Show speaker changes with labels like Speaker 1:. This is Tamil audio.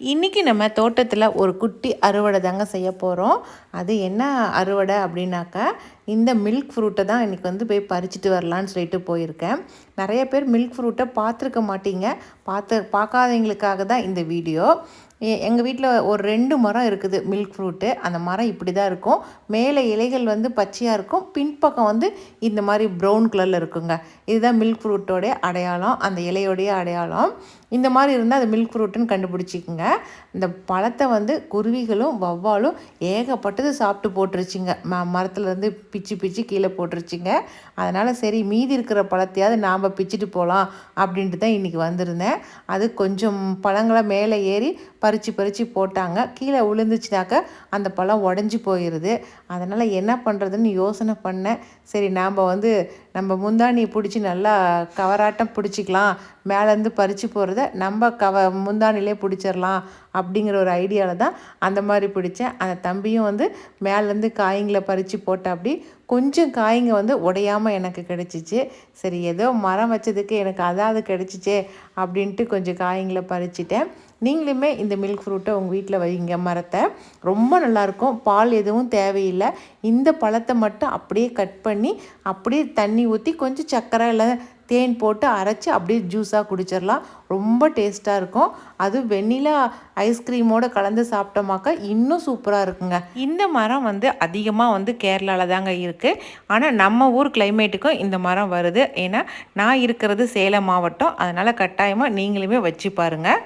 Speaker 1: இன்றைக்கி நம்ம தோட்டத்தில் ஒரு குட்டி அறுவடை தாங்க செய்ய போகிறோம் அது என்ன அறுவடை அப்படின்னாக்கா இந்த மில்க் ஃப்ரூட்டை தான் இன்றைக்கி வந்து போய் பறிச்சுட்டு வரலான்னு சொல்லிட்டு போயிருக்கேன். நிறைய பேர் மில்க் ஃப்ரூட்டை பார்த்துருக்க மாட்டீங்க. பார்த்து பார்க்காதவங்களுக்காக தான் இந்த வீடியோ. எங்கள் வீட்டில் ஒரு ரெண்டு மரம் இருக்குது மில்க் ஃப்ரூட்டு அந்த மரம் இப்படி தான் இருக்கும். மேலே இலைகள் வந்து பச்சையாக இருக்கும். பின்பக்கம் வந்து இந்த மாதிரி ப்ரௌன் கலரில் இருக்குங்க. இதுதான் மில்க் ஃப்ரூட்டோடைய அடையாளம். அந்த இலையோடைய அடையாளம். இந்த மாதிரி இருந்தால் அது மில்க் ஃப்ரூட்டுன்னு கண்டுபிடிச்சிக்கோங்க. இந்த பழத்தை வந்து குருவிகளும் வவ்வாலும் ஏகப்பட்டது சாப்பிட்டு போட்டுருச்சுங்க. ம மரத்துலேருந்து பிச்சு பிச்சு கீழே போட்டுருச்சுங்க. அதனால் சரி மீதி இருக்கிற பழத்தையாவது நாம் பிச்சுட்டு போகலாம் அப்படின்ட்டு தான் இன்றைக்கி வந்திருந்தேன். அது கொஞ்சம் பழங்களை மேலே ஏறி பறித்து பறித்து போட்டாங்க. கீழே விழுந்துச்சுனாக்க அந்த பழம் உடஞ்சி போயிடுது அதனால் என்ன பண்ணுறதுன்னு யோசனை பண்ணேன். சரி நாம் வந்து நம்ம முந்தானியை பிடிச்சி நல்லா கவராட்டம் பிடிச்சிக்கலாம். மேலேருந்து பறித்து போகிறத நம்ம கவ முந்தானிலே பிடிச்சிடலாம் அப்படிங்கிற ஒரு ஐடியாவில் தான் அந்த மாதிரி பிடிச்சேன். அந்த தம்பியும் வந்து மேலேருந்து காய்ங்களை பறித்து போட்ட அப்படி கொஞ்சம் காய்ங்க வந்து உடையாமல் எனக்கு கிடச்சிச்சு. சரி ஏதோ மரம் வச்சதுக்கு எனக்கு அதாவது கிடச்சிச்சே அப்படின்ட்டு கொஞ்சம் காய்ங்களை பறிச்சிட்டேன். நீங்களுமே இந்த மில்க் ஃப்ரூட்டை உங்கள் வீட்டில் வைங்க மரத்தை. ரொம்ப நல்லாயிருக்கும். பால் எதுவும் தேவையில்லை. இந்த பழத்தை மட்டும் அப்படியே கட் பண்ணி அப்படியே தண்ணி ஊற்றி கொஞ்சம் சர்க்கரை இல்லை தேன் போட்டு அரைச்சி அப்படியே ஜூஸாக குடிச்சிடலாம். ரொம்ப டேஸ்ட்டாக இருக்கும். அது வெண்ணிலா ஐஸ்கிரீமோடு கலந்து சாப்பிட்டோமாக்கா இன்னும் சூப்பராக இருக்குங்க. இந்த மரம் வந்து அதிகமாக வந்து கேரளாவில் தாங்க இருக்குது ஆனால் நம்ம ஊர் கிளைமேட்டுக்கும் இந்த மரம் வருது. ஏன்னா நான் இருக்கிறது சேலம் மாவட்டம். அதனால் கட்டாயமாக நீங்களுமே வச்சு பாருங்கள்